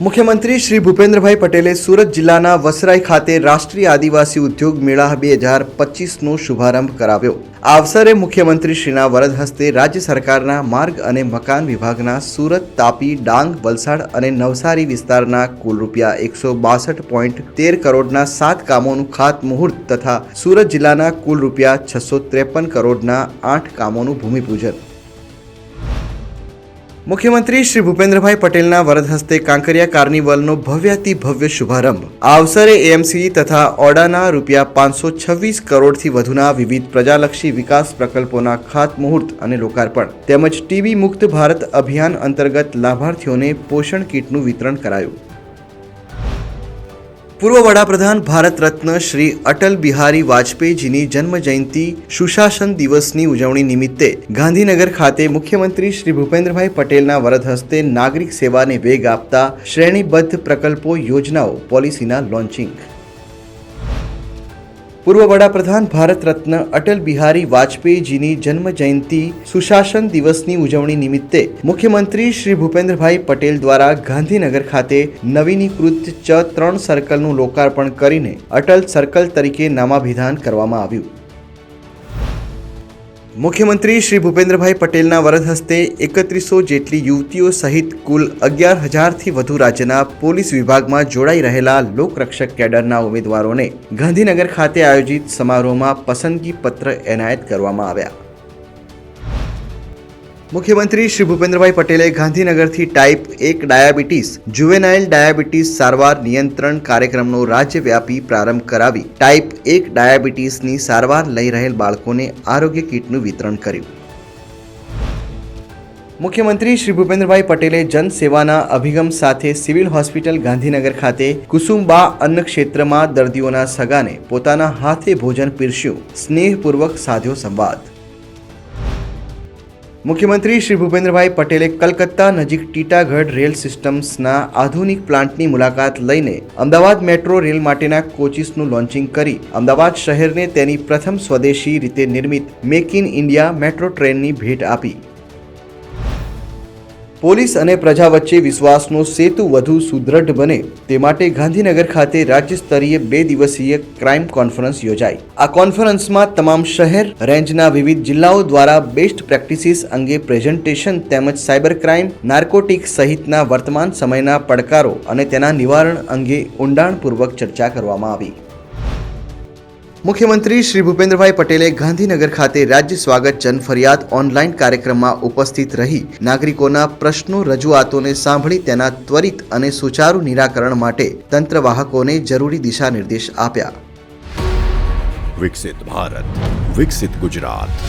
મુખ્યમંત્રી શ્રી ભૂપેન્દ્રભાઈ પટેલે સુરત જિલ્લાના વસરાઈ ખાતે રાષ્ટ્રીય આદિવાસી ઉદ્યોગ મેળા બે હજાર પચીસનો શુભારંભ કરાવ્યો. આ અવસરે મુખ્યમંત્રીશ્રીના વરદ હસ્તે રાજ્ય સરકારના માર્ગ અને મકાન વિભાગના સુરત, તાપી, ડાંગ, વલસાડ અને નવસારી વિસ્તારના કુલ રૂપિયા એકસો બાસઠ પોઈન્ટ તેર કરોડના સાત કામોનું ખાતમુહૂર્ત તથા સુરત જિલ્લાના કુલ રૂપિયા છસો ત્રેપન કરોડના આઠ કામોનું ભૂમિપૂજન. મુખ્યમંત્રી શ્રી ભૂપેન્દ્રભાઈ પટેલના વરદ હસ્તે કાંકરિયા કાર્નિવલનો ભવ્યાતિ ભવ્ય શુભારંભ. આ અવસરે એએમસી તથા ઓડાના રૂપિયા પાંચસો છવ્વીસ કરોડથી વધુના વિવિધ પ્રજાલક્ષી વિકાસ પ્રકલ્પોના ખાતમુહૂર્ત અને લોકાર્પણ તેમજ ટીબી મુક્ત ભારત અભિયાન અંતર્ગત લાભાર્થીઓને પોષણ કીટનું વિતરણ કરાયું. પૂર્વ વડાપ્રધાન ભારત રત્ન શ્રી અટલ બિહારી વાજપેયીજીની જન્મ જયંતિ સુશાસન દિવસની ઉજવણી નિમિત્તે ગાંધીનગર ખાતે મુખ્યમંત્રી શ્રી ભૂપેન્દ્રભાઈ પટેલના વરદ હસ્તે નાગરિક સેવાને વેગ આપતા શ્રેણીબદ્ધ પ્રકલ્પો યોજનાઓ, પોલિસીના લોન્ચિંગ. પૂર્વ વડાપ્રધાન ભારત રત્ન અટલ બિહારી વાજપેયીજીની જન્મ જયંતિ સુશાસન દિવસની ઉજવણી નિમિત્તે મુખ્યમંત્રી શ્રી ભૂપેન્દ્રભાઈ પટેલ દ્વારા ગાંધીનગર ખાતે નવીનીકૃત ચ ત્રણ સર્કલનું લોકાર્પણ કરીને અટલ સર્કલ તરીકે નામાભિધાન કરવામાં આવ્યું. મુખ્યમંત્રી શ્રી ભૂપેન્દ્રભાઈ પટેલના વરદ હસ્તે એકત્રીસો જેટલી યુવતીઓ સહિત કુલ અગિયાર હજારથી વધુ રાજ્યના પોલીસ વિભાગમાં જોડાઈ રહેલા લોકરક્ષક કેડરના ઉમેદવારોને ગાંધીનગર ખાતે આયોજિત સમારોહમાં પસંદગી પત્ર એનાયત કરવામાં આવ્યા. મુખ્યમંત્રી શ્રી ભૂપેન્દ્રભાઈ પટેલે ગાંધીનગરથી ટાઈપ એક ડાયાબિટીસ, જુવેનાઇલ ડાયાબિટીસ સારવાર નિયંત્રણ કાર્યક્રમનો રાજ્યવ્યાપી પ્રારંભ કરાવી ટાઈપ એક ડાયાબિટીસની સારવાર લઈ રહેલ બાળકોને આરોગ્ય કીટનું વિતરણ કર્યું. મુખ્યમંત્રી શ્રી ભૂપેન્દ્રભાઈ પટેલે જનસેવાના અભિગમ સાથે સિવિલ હોસ્પિટલ ગાંધીનગર ખાતે કુસુમબા અન્ન ક્ષેત્રમાં દર્દીઓના સગાને પોતાના હાથે ભોજન પીરસ્યું. સ્નેહપૂર્વક સાધ્યો સંવાદ. મુખ્યમંત્રી શ્રી ભૂપેન્દ્રભાઈ પટેલે કલકત્તા નજીક ટીટાગઢ રેલ સિસ્ટમ્સના આધુનિક પ્લાન્ટની મુલાકાત લઈને અમદાવાદ મેટ્રો રેલ માટેના કોચિસનું લોન્ચિંગ કરી અમદાવાદ શહેરને તેની પ્રથમ સ્વદેશી રીતે નિર્મિત મેક ઇન ઇન્ડિયા મેટ્રો ટ્રેનની ભેટ આપી. પોલીસ અને પ્રજા વચ્ચે વિશ્વાસનો સેતુ વધુ સુદૃઢ બને તે માટે ગાંધીનગર ખાતે રાજ્ય સ્તરીય બે દિવસીય ક્રાઇમ કોન્ફરન્સ યોજાઈ. આ કોન્ફરન્સમાં તમામ શહેર, રેન્જના વિવિધ જિલ્લાઓ દ્વારા બેસ્ટ પ્રેક્ટિસીસ અંગે પ્રેઝન્ટેશન તેમજ સાયબર ક્રાઇમ, નાર્કોટિક સહિતના વર્તમાન સમયના પડકારો અને તેના નિવારણ અંગે ઊંડાણપૂર્વક ચર્ચા કરવામાં આવી. મુખ્યમંત્રી શ્રી ભૂપેન્દ્રભાઈ પટેલે ગાંધીનગર ખાતે રાજ્ય સ્વાગત જન ફરિયાદ ઓનલાઈન કાર્યક્રમમાં ઉપસ્થિત રહી નાગરિકોના પ્રશ્નો રજૂઆતોને સાંભળી તેના ત્વરિત અને સુચારુ નિરાકરણ માટે તંત્રવાહકોને જરૂરી દિશા નિર્દેશ આપ્યા. વિકસિત ભારત, વિકસિત ગુજરાત.